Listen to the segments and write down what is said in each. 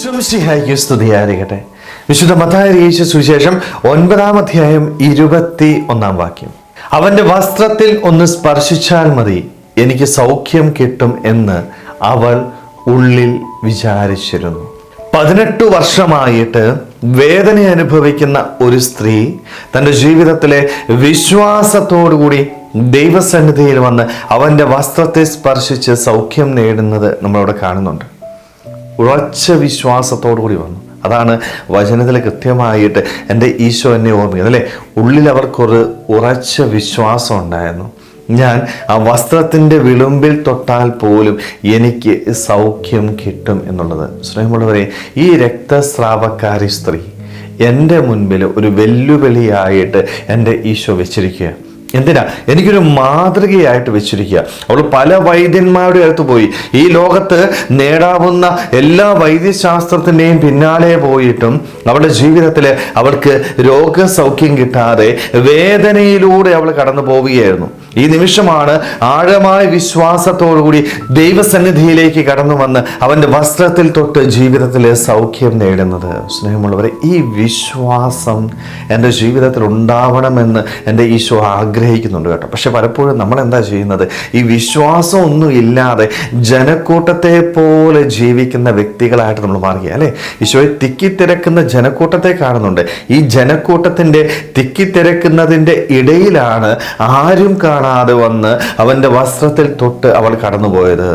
ഈശ്വംസിഹായിക്ക് സ്തുതിയായിരിക്കട്ടെ. വിശുദ്ധ മതാരീശ സുശേഷം ഒൻപതാം അധ്യായം ഇരുപത്തി ഒന്നാം വാക്യം. അവന്റെ വസ്ത്രത്തിൽ ഒന്ന് സ്പർശിച്ചാൽ മതി എനിക്ക് സൗഖ്യം കിട്ടും എന്ന് അവൾ ഉള്ളിൽ വിചാരിച്ചിരുന്നു. പതിനെട്ട് വർഷമായിട്ട് വേദന അനുഭവിക്കുന്ന ഒരു സ്ത്രീ തന്റെ ജീവിതത്തിലെ വിശ്വാസത്തോടുകൂടി ദൈവസന്നിധിയിൽ വന്ന് അവന്റെ വസ്ത്രത്തെ സ്പർശിച്ച് സൗഖ്യം നേടുന്നത് നമ്മളവിടെ കാണുന്നുണ്ട്. ഉറച്ച വിശ്വാസത്തോടു കൂടി വന്നു. അതാണ് വചനത്തിൽ കൃത്യമായിട്ട് എന്റെ ഈശോ എന്നെ ഓർമ്മിക്കുന്നത് അല്ലേ? ഉള്ളിൽ അവർക്കൊരു ഉറച്ച വിശ്വാസം ഉണ്ടായിരുന്നു. ഞാൻ ആ വസ്ത്രത്തിന്റെ വിളുമ്പിൽ തൊട്ടാൽ പോലും എനിക്ക് സൗഖ്യം കിട്ടും എന്നുള്ളത്. സ്നേഹമുള്ളവരെ ഈ രക്തസ്രാവക്കാരി സ്ത്രീ എന്റെ മുൻപിൽ ഒരു വെല്ലുവിളിയായിട്ട് എന്റെ ഈശോ വെച്ചിരിക്കുക എന്തിനാ? എനിക്കൊരു മാതൃകയായിട്ട് വെച്ചിരിക്കുക. അവൾ പല വൈദ്യന്മാരുടെ അടുത്ത് പോയി. ഈ ലോകത്ത് നേടാവുന്ന എല്ലാ വൈദ്യശാസ്ത്രത്തിന്റെയും പിന്നാലെ പോയിട്ടും അവളുടെ ജീവിതത്തിൽ അവൾക്ക് രോഗസൗഖ്യം കിട്ടാതെ വേദനയിലൂടെ അവൾ കടന്നു പോവുകയായിരുന്നു. ഈ നിമിഷമാണ് ആഴമായ വിശ്വാസത്തോടുകൂടി ദൈവസന്നിധിയിലേക്ക് കടന്നു വന്ന് അവന്റെ വസ്ത്രത്തിൽ തൊട്ട് ജീവിതത്തിൽ സൗഖ്യം നേടുന്നത്. സ്നേഹമുള്ളവരെ ഈ വിശ്വാസം എന്റെ ജീവിതത്തിൽ ഉണ്ടാവണമെന്ന് എന്റെ ഈശോ ആഗ്രഹിക്കുന്നുണ്ട് കേട്ടോ. പക്ഷെ പലപ്പോഴും നമ്മൾ എന്താ ചെയ്യുന്നത്? ഈ വിശ്വാസം ഒന്നും ഇല്ലാതെ ജനക്കൂട്ടത്തെ പോലെ ജീവിക്കുന്ന വ്യക്തികളായിട്ട് നമ്മൾ മാറുക അല്ലേ? ഈശോയെ തിക്കിത്തിരക്കുന്ന ജനക്കൂട്ടത്തെ കാണുന്നുണ്ട്. ഈ ജനക്കൂട്ടത്തിന്റെ തിക്കിത്തിരക്കുന്നതിന്റെ ഇടയിലാണ് ആരും കാണാതെ വന്ന് അവന്റെ വസ്ത്രത്തിൽ തൊട്ട് അവൾ കടന്നുപോയത്.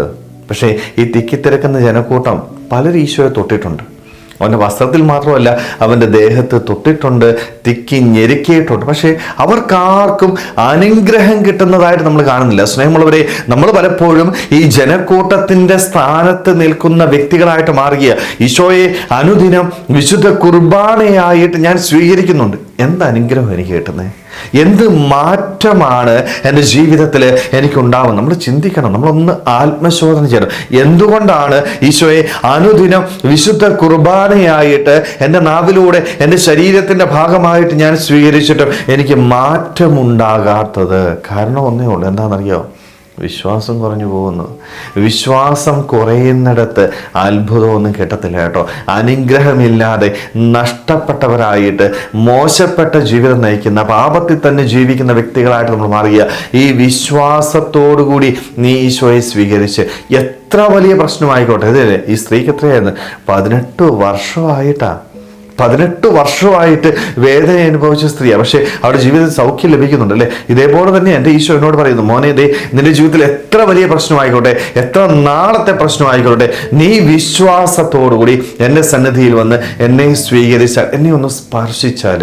പക്ഷേ ഈ തിക്കിത്തിരക്കുന്ന ജനക്കൂട്ടം പലരും ഈശോയെ തൊട്ടിട്ടുണ്ട്. അവന്റെ വസ്ത്രത്തിൽ മാത്രമല്ല അവന്റെ ദേഹത്ത് തൊട്ടിട്ടുണ്ട് തിക്കി ഞെരുക്കിയിട്ടുണ്ട്. പക്ഷേ അവർക്കാർക്കും അനുഗ്രഹം കിട്ടുന്നതായിട്ട് നമ്മൾ കാണുന്നില്ല. സ്നേഹമുള്ളവരെ നമ്മൾ പലപ്പോഴും ഈ ജനക്കൂട്ടത്തിന്റെ സ്ഥാനത്ത് നിൽക്കുന്ന വ്യക്തികളായിട്ട് മാറുക ഈശോയെ അനുദിനം വിശുദ്ധ കുർബാനയായിട്ട് ഞാൻ സ്വീകരിക്കുന്നുണ്ട്. എന്ത് അനുഗ്രഹം എനിക്ക് കിട്ടുന്നത് എന്ത് മാറ്റമാണ് എന്റെ ജീവിതത്തിൽ എനിക്കുണ്ടാവുന്നത്? നമ്മൾ ചിന്തിക്കണം നമ്മളൊന്ന് ആത്മശോധന ചെയ്യണം. എന്തുകൊണ്ടാണ് ഈശോയെ അനുദിനം വിശുദ്ധ കുർബാനയായിട്ട് എന്റെ നാവിലൂടെ എന്റെ ശരീരത്തിന്റെ ഭാഗമായിട്ട് ഞാൻ സ്വീകരിച്ചിട്ടും എനിക്ക് മാറ്റമുണ്ടാകാത്തത്? കാരണം ഒന്നേ ഉള്ളൂ. എന്താണെന്നറിയോ? വിശ്വാസം കുറഞ്ഞു പോകുന്നു. വിശ്വാസം കുറയുന്നിടത്ത് അത്ഭുതമൊന്നും കിട്ടത്തില്ല കേട്ടോ. അനുഗ്രഹമില്ലാതെ നഷ്ടപ്പെട്ടവരായിട്ട് മോശപ്പെട്ട ജീവിതം നയിക്കുന്ന പാപത്തിൽ തന്നെ ജീവിക്കുന്ന വ്യക്തികളായിട്ട് നമ്മൾ മാറുക ഈ വിശ്വാസത്തോടുകൂടി നീ ഈശോയെ സ്വീകരിച്ച് എത്ര വലിയ പ്രശ്നമായിക്കോട്ടെ. ഇതല്ലേ ഈ സ്ത്രീക്ക് എത്രയായിരുന്നു? പതിനെട്ട് വർഷമായിട്ടാണ് പതിനെട്ട് വർഷമായിട്ട് വേദന അനുഭവിച്ച സ്ത്രീയാണ്. പക്ഷേ അവരുടെ ജീവിതത്തിൽ സൗഖ്യം ലഭിക്കുന്നുണ്ട് അല്ലേ? ഇതേപോലെ തന്നെ എന്റെ ഈശോ എന്നോട് പറയുന്നു മോനെ ദേ നിന്റെ ജീവിതത്തിൽ എത്ര വലിയ പ്രശ്നമായിക്കോട്ടെ എത്ര നാളത്തെ പ്രശ്നമായിക്കോട്ടെ നീ വിശ്വാസത്തോടുകൂടി എന്റെ സന്നിധിയിൽ വന്ന് എന്നെ സ്വീകരിച്ചാൽ എന്നെ ഒന്ന് സ്പർശിച്ചാൽ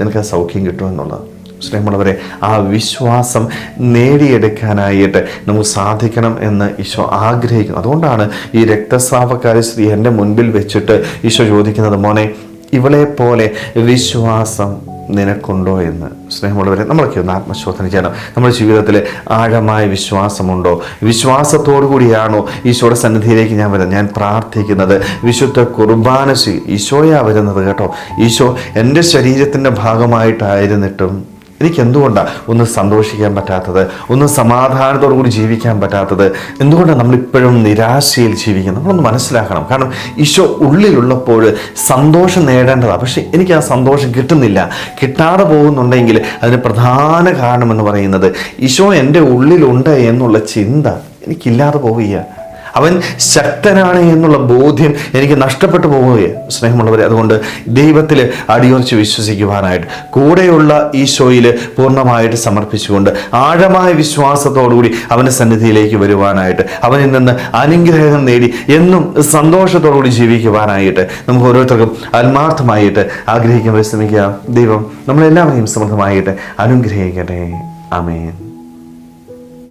നിനക്ക് ആ സൗഖ്യം കിട്ടുമെന്നുള്ളത് സ്നേഹമുള്ളവരെ ആ വിശ്വാസം നേടിയെടുക്കാനായിട്ട് നമുക്ക് സാധിക്കണം എന്ന് ഈശോ ആഗ്രഹിക്കുന്നു. അതുകൊണ്ടാണ് ഈ രക്തസ്രാവക്കാരി സ്ത്രീ എന്റെ മുൻപിൽ വെച്ചിട്ട് ഈശോ ചോദിക്കുന്നത് മോനെ ഇവളെ പോലെ വിശ്വാസം നിനക്കുണ്ടോ എന്ന് സ്നേഹമുള്ളവരെ നമ്മളൊക്കെ ഒന്ന് ആത്മശോധന ചെയ്യണം. നമ്മുടെ ജീവിതത്തിൽ ആഴമായ വിശ്വാസമുണ്ടോ? വിശ്വാസത്തോടു കൂടിയാണോ ഈശോയുടെ സന്നിധിയിലേക്ക് ഞാൻ വരുന്നത്? ഞാൻ പ്രാർത്ഥിക്കുന്നത് വിശുദ്ധ കുർബാന സ്വീ ഈശോയാ വരുന്നത് കേട്ടോ. ഈശോ എന്റെ ശരീരത്തിന്റെ ഭാഗമായിട്ടായിരുന്നിട്ടും എനിക്ക് എന്തുകൊണ്ടാണ് ഒന്ന് സന്തോഷിക്കാൻ പറ്റാത്തത്? ഒന്ന് സമാധാനത്തോടു കൂടി ജീവിക്കാൻ പറ്റാത്തത്? എന്തുകൊണ്ടാണ് നമ്മളിപ്പോഴും നിരാശയിൽ ജീവിക്കുന്നത്? നമ്മളൊന്ന് മനസ്സിലാക്കണം. കാരണം ഈശോ ഉള്ളിലുള്ളപ്പോൾ സന്തോഷം നേടേണ്ടതാണ് പക്ഷേ എനിക്ക് ആ സന്തോഷം കിട്ടുന്നില്ല. കിട്ടാതെ പോകുന്നുണ്ടെങ്കിൽ അതിന് പ്രധാന കാരണമെന്ന് പറയുന്നത് ഈശോ എന്റെ ഉള്ളിലുണ്ട് എന്നുള്ള ചിന്ത എനിക്കില്ലാതെ പോവുക അവൻ ശക്തനാണ് എന്നുള്ള ബോധ്യം എനിക്ക് നഷ്ടപ്പെട്ടു പോവുകയാണ്. സ്നേഹമുള്ളവരെ അതുകൊണ്ട് ദൈവത്തിൽ അടിയുറച്ച് വിശ്വസിക്കുവാനായിട്ട് കൂടെയുള്ള ഈശോയിൽ പൂർണമായിട്ട് സമർപ്പിച്ചുകൊണ്ട് ആഴമായ വിശ്വാസത്തോടുകൂടി അവന്റെ സന്നിധിയിലേക്ക് വരുവാനായിട്ട് അവനിൽ നിന്ന് അനുഗ്രഹം നേടി എന്നും സന്തോഷത്തോടുകൂടി ജീവിക്കുവാനായിട്ട് നമുക്ക് ഓരോരുത്തർക്കും ആത്മാർത്ഥമായിട്ട് ആഗ്രഹിക്കാൻ പരിശ്രമിക്കുക ദൈവം നമ്മളെല്ലാവരെയും സമൃദ്ധമായിട്ട് അനുഗ്രഹിക്കട്ടെ. അമേൻ